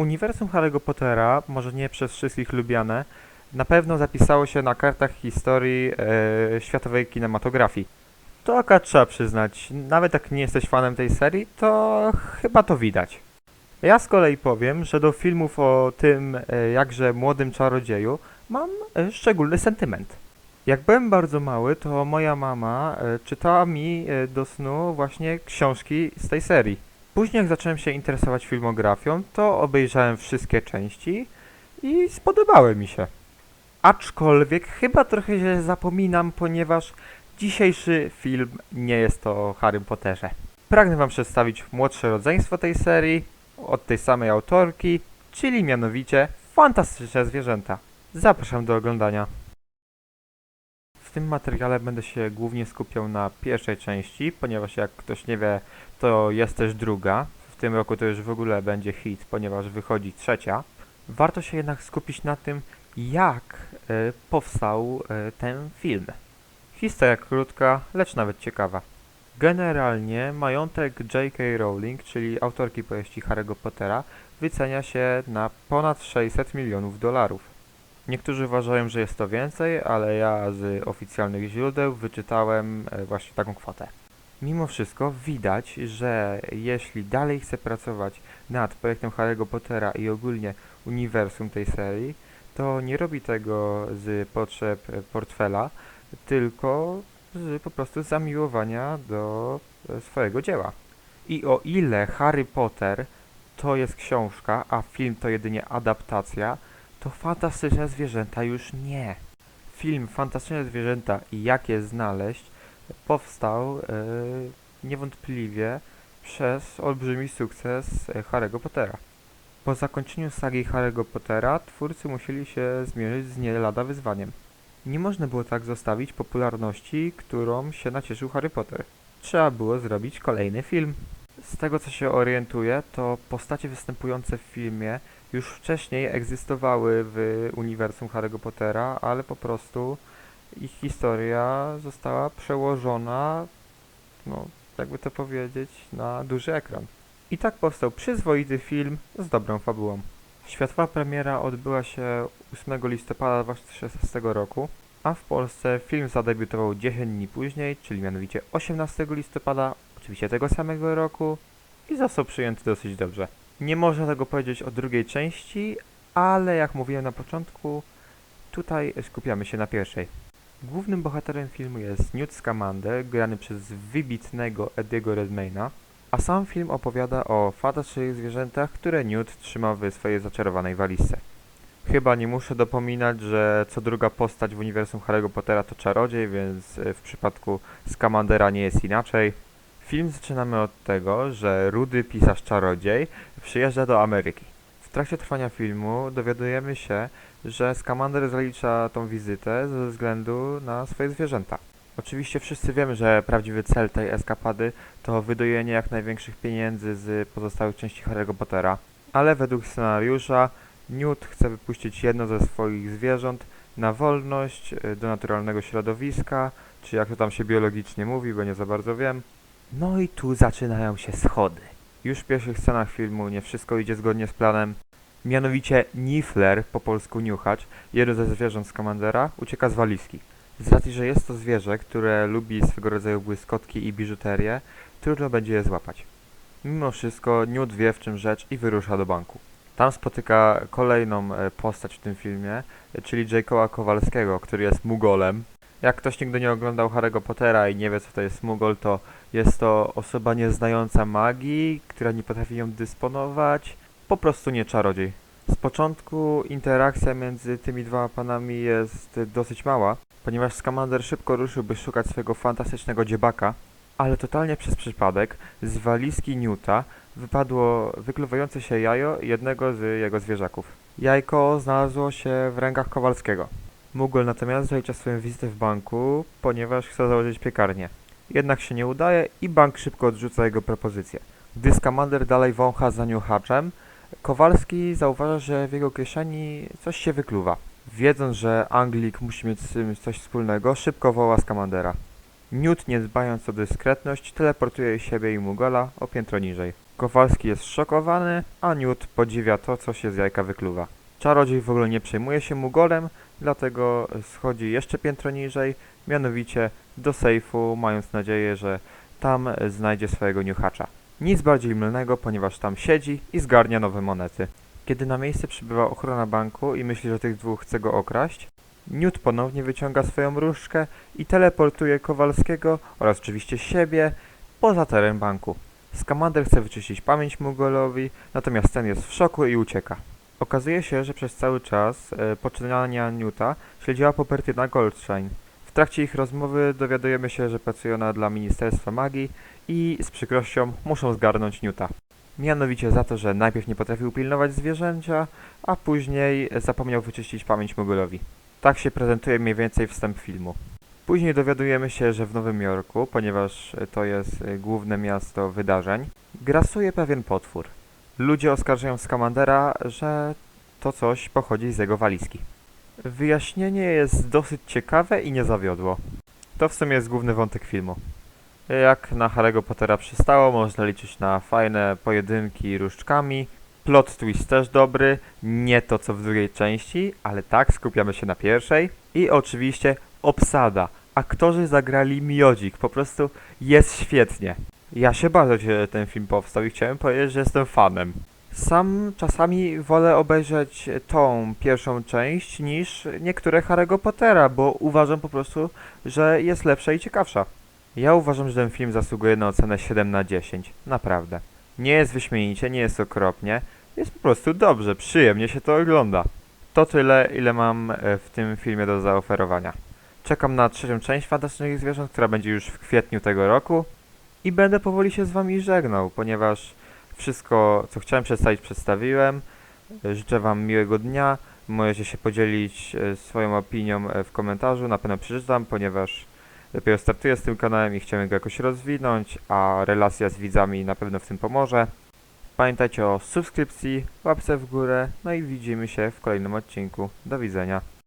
Uniwersum Harry'ego Pottera, może nie przez wszystkich lubiane, na pewno zapisało się na kartach historii e, światowej kinematografii. To akurat trzeba przyznać, nawet jak nie jesteś fanem tej serii, to chyba to widać. Ja z kolei powiem, że do filmów o tym e, jakże młodym czarodzieju mam e, szczególny sentyment. Jak byłem bardzo mały, to moja mama e, czytała mi e, do snu właśnie książki z tej serii. Później jak zacząłem się interesować filmografią, to obejrzałem wszystkie części i spodobały mi się. Aczkolwiek chyba trochę się zapominam, ponieważ dzisiejszy film nie jest o Harrym Potterze. Pragnę wam przedstawić młodsze rodzeństwo tej serii, od tej samej autorki, czyli mianowicie Fantastyczne Zwierzęta. Zapraszam do oglądania. W tym materiale będę się głównie skupiał na pierwszej części, ponieważ jak ktoś nie wie, to jest też druga. W tym roku to już w ogóle będzie hit, ponieważ wychodzi trzecia. Warto się jednak skupić na tym, jak e, powstał e, ten film. Historia krótka, lecz nawet ciekawa. Generalnie majątek J.K. Rowling, czyli autorki powieści Harry'ego Pottera, wycenia się na ponad 600 milionów dolarów. Niektórzy uważają, że jest to więcej, ale ja z oficjalnych źródeł wyczytałem e, właśnie taką kwotę. Mimo wszystko widać, że jeśli dalej chce pracować nad projektem Harry'ego Pottera i ogólnie uniwersum tej serii, to nie robi tego z potrzeb portfela, tylko z po prostu zamiłowania do e, swojego dzieła. I o ile Harry Potter to jest książka, a film to jedynie adaptacja, to Fantastyczne Zwierzęta już nie. Film Fantastyczne Zwierzęta i Jak je znaleźć powstał e, niewątpliwie przez olbrzymi sukces e, Harry'ego Pottera. Po zakończeniu sagi Harry'ego Pottera twórcy musieli się zmierzyć z nie lada wyzwaniem. Nie można było tak zostawić popularności, którą się nacieszył Harry Potter. Trzeba było zrobić kolejny film. Z tego co się orientuję, to postacie występujące w filmie już wcześniej egzystowały w uniwersum Harry'ego Pottera, ale po prostu ich historia została przełożona, no jakby to powiedzieć, na duży ekran. I tak powstał przyzwoity film z dobrą fabułą. Światowa premiera odbyła się 8 listopada 2016 roku, a w Polsce film zadebiutował 10 dni później, czyli mianowicie 18 listopada, oczywiście tego samego roku i został przyjęty dosyć dobrze. Nie można tego powiedzieć o drugiej części, ale jak mówiłem na początku, tutaj skupiamy się na pierwszej. Głównym bohaterem filmu jest Newt Scamander, grany przez wybitnego Ediego Redmayna, a sam film opowiada o fantastycznych zwierzętach, które Newt trzyma w swojej zaczarowanej walizce. Chyba nie muszę dopominać, że co druga postać w uniwersum Harry'ego Pottera to czarodziej, więc w przypadku Scamandera nie jest inaczej. Film zaczynamy od tego, że rudy pisarz czarodziej przyjeżdża do Ameryki. W trakcie trwania filmu dowiadujemy się, że Scamander zalicza tą wizytę ze względu na swoje zwierzęta. Oczywiście wszyscy wiemy, że prawdziwy cel tej eskapady to wydojenie jak największych pieniędzy z pozostałych części Harry'ego Pottera, ale według scenariusza Newt chce wypuścić jedno ze swoich zwierząt na wolność y, do naturalnego środowiska, czy jak to tam się biologicznie mówi, bo nie za bardzo wiem. No i tu zaczynają się schody. Już w pierwszych scenach filmu nie wszystko idzie zgodnie z planem. Mianowicie Niffler, po polsku niuchacz, jedno ze zwierząt z Commandera, ucieka z walizki. Z racji, że jest to zwierzę, które lubi swego rodzaju błyskotki i biżuterię, trudno będzie je złapać. Mimo wszystko Newt wie w czym rzecz i wyrusza do banku. Tam spotyka kolejną e, postać w tym filmie, e, czyli Jacoba Kowalskiego, który jest Mugolem. Jak ktoś nigdy nie oglądał Harry'ego Pottera i nie wie co to jest Mugol, to jest to osoba nieznająca magii, która nie potrafi ją dysponować, po prostu nie czarodziej. Z początku interakcja między tymi dwoma panami jest dosyć mała, ponieważ Scamander szybko ruszył, by szukać swojego fantastycznego dziebaka, ale totalnie przez przypadek z walizki Newta wypadło wykluwające się jajo jednego z jego zwierzaków. Jajko znalazło się w rękach Kowalskiego. Mugol natomiast zalicza swoją wizytę w banku, ponieważ chce założyć piekarnię. Jednak się nie udaje i bank szybko odrzuca jego propozycję. Gdy Scamander dalej wącha za niuchaczem, Kowalski zauważa, że w jego kieszeni coś się wykluwa. Wiedząc, że Anglik musi mieć z tym coś wspólnego, szybko woła Scamandera. Newt, nie dbając o dyskretność, teleportuje siebie i Mugola o piętro niżej. Kowalski jest szokowany, a Newt podziwia to, co się z jajka wykluwa. Czarodziej w ogóle nie przejmuje się mu golem, dlatego schodzi jeszcze piętro niżej, mianowicie do sejfu, mając nadzieję, że tam znajdzie swojego niuchacza. Nic bardziej mylnego, ponieważ tam siedzi i zgarnia nowe monety. Kiedy na miejsce przybywa ochrona banku i myśli, że tych dwóch chce go okraść, Newt ponownie wyciąga swoją różdżkę i teleportuje Kowalskiego oraz oczywiście siebie poza teren banku. Skamander chce wyczyścić pamięć Mugolowi, natomiast ten jest w szoku i ucieka. Okazuje się, że przez cały czas e, poczynania Newta śledziła Popertyna Goldshine. W trakcie ich rozmowy dowiadujemy się, że pracuje ona dla Ministerstwa Magii i z przykrością muszą zgarnąć Newta. Mianowicie za to, że najpierw nie potrafił pilnować zwierzęcia, a później zapomniał wyczyścić pamięć Mogolowi. Tak się prezentuje mniej więcej wstęp filmu. Później dowiadujemy się, że w Nowym Jorku, ponieważ to jest y, główne miasto wydarzeń, grasuje pewien potwór. Ludzie oskarżają Skamandera, że to coś pochodzi z jego walizki. Wyjaśnienie jest dosyć ciekawe i nie zawiodło. To w sumie jest główny wątek filmu. Jak na Harry'ego Pottera przystało, można liczyć na fajne pojedynki różdżkami. Plot twist też dobry, nie to co w drugiej części, ale tak, skupiamy się na pierwszej. I oczywiście obsada. Aktorzy zagrali miodzik, po prostu jest świetnie. Ja się bardzo cieszę, że ten film powstał i chciałem powiedzieć, że jestem fanem. Sam czasami wolę obejrzeć tą pierwszą część niż niektóre Harry'ego Pottera, bo uważam po prostu, że jest lepsza i ciekawsza. Ja uważam, że ten film zasługuje na ocenę 7 na 10. Naprawdę. Nie jest wyśmienicie, nie jest okropnie. Jest po prostu dobrze, przyjemnie się to ogląda. To tyle, ile mam e, w tym filmie do zaoferowania. Czekam na trzecią część Fantastycznych Zwierząt, która będzie już w kwietniu tego roku. I będę powoli się z wami żegnał, ponieważ wszystko, co chciałem przedstawić, przedstawiłem. Życzę wam miłego dnia. Możecie się podzielić e, swoją opinią e, w komentarzu, na pewno przeczytam, ponieważ dopiero startuję z tym kanałem i chciałem go jakoś rozwinąć, a relacja z widzami na pewno w tym pomoże. Pamiętajcie o subskrypcji, łapce w górę, no i widzimy się w kolejnym odcinku. Do widzenia.